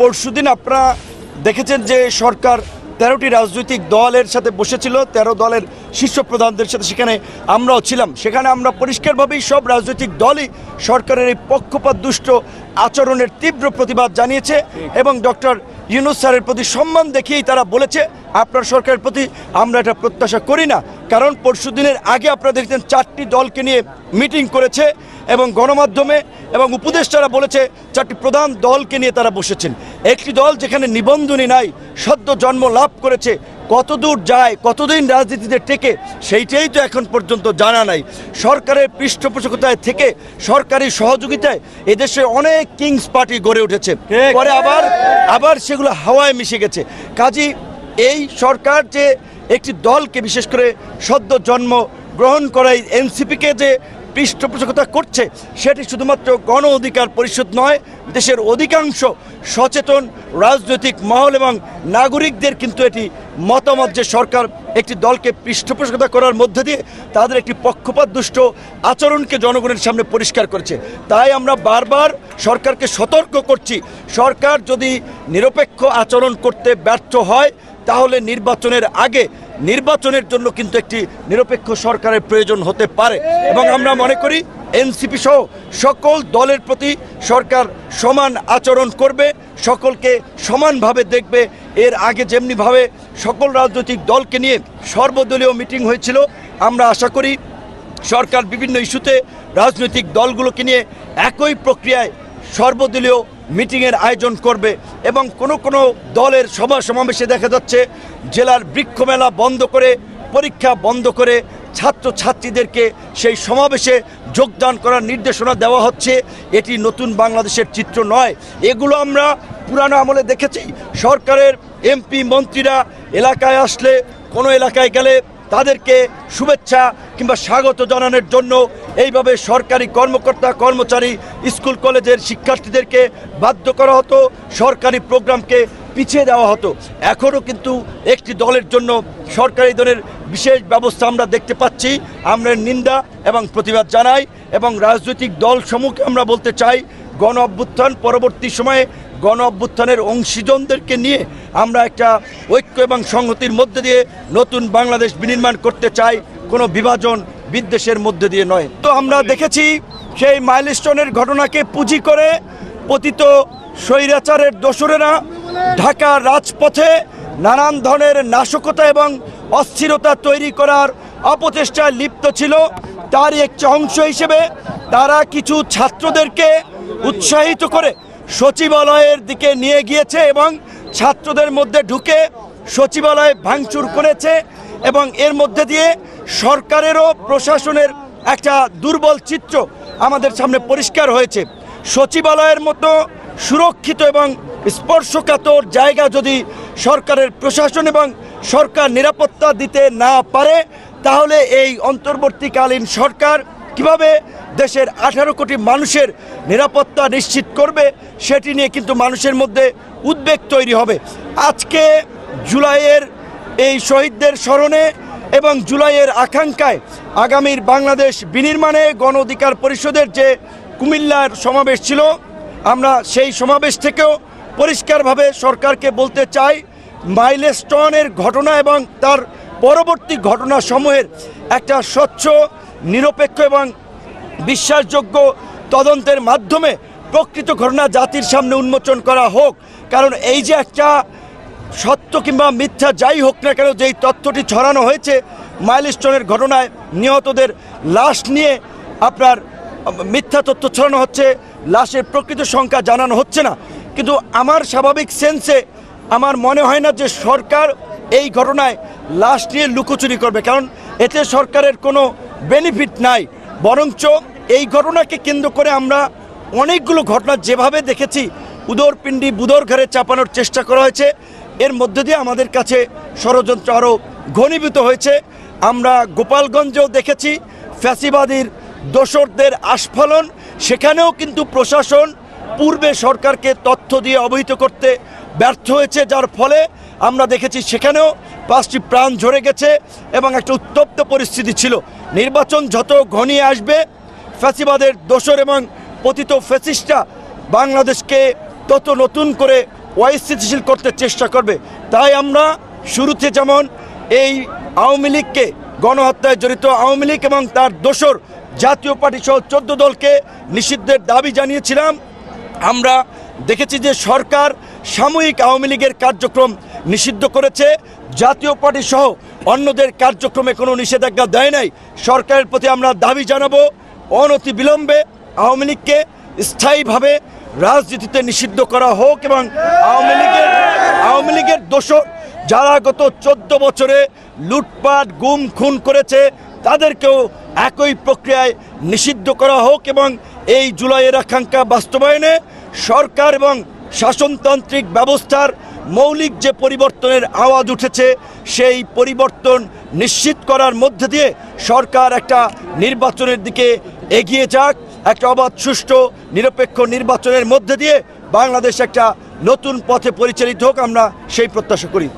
পরশুদিন আপনারা দেখেছেন যে সরকার তেরোটি রাজনৈতিক দলের সাথে বসেছিল, তেরো দলের শীর্ষ প্রধানদের সাথে সেখানে আমরাও ছিলাম। সেখানে আমরা পরিষ্কারভাবেই সব রাজনৈতিক দলই সরকারের এই পক্ষপাত দুষ্ট আচরণের তীব্র প্রতিবাদ জানিয়েছে এবং ডক্টর ইউনুস স্যারের প্রতি সম্মান দেখিয়েই তারা বলেছে, আপনার সরকারের প্রতি আমরা এটা প্রত্যাশা করি না। কারণ পরশু দিনের আগে আপনারা দেখছেন চারটি দলকে নিয়ে মিটিং করেছে এবং গণমাধ্যমে এবং উপদেষ্টারা বলেছে, চারটি প্রধান দলকে নিয়ে তারা বসেছেন। একটি দল যেখানে নিবন্ধনই নাই সদ্য জন্ম লাভ করেছে কতদূর যায় কতদিন রাজনীতিতে টেকে সেইটাই তো এখন পর্যন্ত জানা নাই। সরকারের পৃষ্ঠপোষকতায় থেকে সরকারি সহযোগিতায় এদেশে অনেক কিংস পার্টি গড়ে উঠেছে। পরে আবার আবার সেগুলো হাওয়ায় মিশে গেছে। কাজী এই সরকার যে একটি দলকে বিশেষ করে সদ্য জন্ম গ্রহণ করাই এনসিপিকে যে পৃষ্ঠপোষকতা করছে, সেটি শুধুমাত্র গণ অধিকার পরিষদ নয়, দেশের অধিকাংশ সচেতন রাজনৈতিক মহল এবং নাগরিকদের কিন্তু এটি মতামত যে সরকার একটি দলকে পৃষ্ঠপোষকতা করার মধ্যে দিয়ে তাদের একটি পক্ষপাত দুষ্ট আচরণকে জনগণের সামনে পরিষ্কার করেছে। তাই আমরা বারবার সরকারকে সতর্ক করছি, সরকার যদি নিরপেক্ষ আচরণ করতে ব্যর্থ হয়, তাহলে নির্বাচনের আগে নির্বাচনের জন্য কিন্তু একটি নিরপেক্ষ সরকারের প্রয়োজন হতে পারে। এবং আমরা মনে করি, এনসিপি সহ সকল দলের প্রতি সরকার সমান আচরণ করবে, সকলকে সমানভাবে দেখবে। এর আগে যেমনিভাবে সকল রাজনৈতিক দলকে নিয়ে সর্বদলীয় মিটিং হয়েছিল, আমরা আশা করি সরকার বিভিন্ন ইস্যুতে রাজনৈতিক দলগুলোকে নিয়ে একই প্রক্রিয়ায় সর্বদলীয় মিটিংয়ের আয়োজন করবে এবং কোনো কোনো দলের সভা সমাবেশে দেখা যাচ্ছে জেলার বৃক্ষমেলা বন্ধ করে, পরীক্ষা বন্ধ করে ছাত্র ছাত্রীদেরকে সেই সমাবেশে যোগদান করার নির্দেশনা দেওয়া হচ্ছে। এটি নতুন বাংলাদেশের চিত্র নয়। এগুলো আমরা পুরানো আমলে দেখেছি। সরকারের এমপি মন্ত্রীরা এলাকায় আসলে কোনো এলাকায় গেলে তাদেরকে শুভেচ্ছা কিংবা স্বাগত জানানোর জন্য এইভাবে সরকারি কর্মকর্তা, কর্মচারী, স্কুল, কলেজের শিক্ষার্থীদেরকে বাধ্য করা হতো, সরকারি প্রোগ্রামকে পিছিয়ে দেওয়া হতো। এখনও কিন্তু একটি দলের জন্য সরকারি দলের বিশেষ ব্যবস্থা আমরা দেখতে পাচ্ছি। আমরা নিন্দা এবং প্রতিবাদ জানাই এবং রাজনৈতিক দল সমূহকে আমরা বলতে চাই, গণ অভ্যুত্থান পরবর্তী সময়ে গণ অভ্যুত্থানের অংশীজনদেরকে নিয়ে আমরা একটা ঐক্য এবং সংহতির মধ্যে দিয়ে নতুন বাংলাদেশ বিনির্মাণ করতে চাই। কোনো বিভাজন বিদ্বেষের মধ্যে দিয়ে নয়। তো আমরা দেখেছি সেই মাইলস্টোনের ঘটনাকে পুঁজি করে পতিত স্বৈরাচারের দোসরেরা ঢাকা রাজপথে নানান ধরনের নাশকতা এবং অস্থিরতা তৈরি করার অপচেষ্টায় লিপ্ত ছিল। তারই একটি অংশ হিসেবে তারা কিছু ছাত্রদেরকে উৎসাহিত করে সচিবালয়ের দিকে নিয়ে গিয়েছে এবং ছাত্রদের মধ্যে ঢুকে সচিবালয় ভাঙচুর করেছে। এবং এর মধ্যে দিয়ে সরকারেরও প্রশাসনের একটা দুর্বল চিত্র আমাদের সামনে পরিষ্কার হয়েছে। সচিবালয়ের মতো সুরক্ষিত এবং স্পর্শকাতর জায়গা যদি সরকারের প্রশাসন এবং সরকার নিরাপত্তা দিতে না পারে, তাহলে এই অন্তর্বর্তীকালীন সরকার কীভাবে দেশের আঠারো কোটি মানুষের নিরাপত্তা নিশ্চিত করবে, সেটি নিয়ে কিন্তু মানুষের মধ্যে উদ্বেগ তৈরি হবে। আজকে জুলাইয়ের এই শহীদদের স্মরণে এবং জুলাইয়ের আকাঙ্ক্ষায় আগামীর বাংলাদেশ বিনির্মাণে গণ অধিকার পরিষদের যে কুমিল্লার সমাবেশ ছিল, আমরা সেই সমাবেশ থেকেও পরিষ্কারভাবে সরকারকে বলতে চাই, মাইলেস্টনের ঘটনা এবং তার পরবর্তী ঘটনাসমূহের একটা স্বচ্ছ, নিরপেক্ষ এবং বিশ্বাসযোগ্য তদন্তের মাধ্যমে প্রকৃত ঘটনা জাতির সামনে উন্মোচন করা হোক। কারণ এই যে একটা সত্য কিংবা মিথ্যা যাই হোক না কেন যেই তথ্যটি ছড়ানো হয়েছে, মাইলস্টোনের ঘটনায় নিহতদের লাশ নিয়ে আপনার মিথ্যা তথ্য ছড়ানো হচ্ছে, লাশের প্রকৃত সংখ্যা জানানো হচ্ছে না। কিন্তু আমার স্বাভাবিক সেন্সে আমার মনে হয় না যে সরকার এই ঘটনায় লাশ নিয়ে লুকোচুরি করবে, কারণ এতে সরকারের কোনো বেনিফিট নাই। বরঞ্চ এই ঘটনাকে কেন্দ্র করে আমরা অনেকগুলো ঘটনা যেভাবে দেখেছি, উদরপিণ্ডি বুদর ঘরে চাপানোর চেষ্টা করা হয়েছে। এর মধ্যে দিয়ে আমাদের কাছে ষড়যন্ত্র আরও ঘনীভূত হয়েছে। আমরা গোপালগঞ্জেও দেখেছি ফ্যাসিবাদীর দোসরদের আস্ফালন, সেখানেও কিন্তু প্রশাসন পূর্বে সরকারকে তথ্য দিয়ে অবহিত করতে ব্যর্থ হয়েছে, যার ফলে আমরা দেখেছি সেখানেও পাঁচটি প্রাণ ঝরে গেছে এবং একটা উত্তপ্ত পরিস্থিতি ছিল। নির্বাচন যত ঘনিয়ে আসবে, ফ্যাসিবাদের দোসর এবং পতিত ফ্যাসিস্টরা বাংলাদেশকে তত নতুন করে অস্থিতিশীল করতে চেষ্টা করবে। তাই আমরা শুরুতে যেমন এই আওয়ামী লীগকে গণহত্যায় জড়িত আওয়ামী লীগ এবং তার দোসর জাতীয় পার্টি সহ চোদ্দ দলকে নিষিদ্ধের দাবি জানিয়েছিলাম। আমরা দেখেছি যে সরকার সাময়িক আওয়ামী লীগের কার্যক্রম নিষিদ্ধ করেছে। জাতীয় পার্টি সহ অন্যদের কার্যক্রমে কোনো নিষেধাজ্ঞা দেয় নাই। সরকারের প্রতি আমরা দাবি জানাব, অনতি বিলম্বে আওয়ামী লীগকে স্থায়ীভাবে রাজনীতিতে নিষিদ্ধ করা হোক এবং আওয়ামী লীগের আওয়ামী লীগের দোষর যারা গত চোদ্দ বছরে লুটপাট, গুম, খুন করেছে, তাদেরকেও একই প্রক্রিয়ায় নিষিদ্ধ করা হোক এবং এই জুলাইয়ের আকাঙ্ক্ষা বাস্তবায়নে সরকার এবং শাসনতান্ত্রিক ব্যবস্থার মৌলিক যে পরিবর্তনের আওয়াজ উঠেছে, সেই পরিবর্তন নিশ্চিত করার মধ্যে দিয়ে সরকার একটা নির্বাচনের দিকে এগিয়ে যাক। একটা অবাধ, সুষ্ঠু, নিরপেক্ষ নির্বাচনের মধ্যে দিয়ে বাংলাদেশ একটা নতুন পথে পরিচালিত হোক, আমরা সেই প্রত্যাশা করি।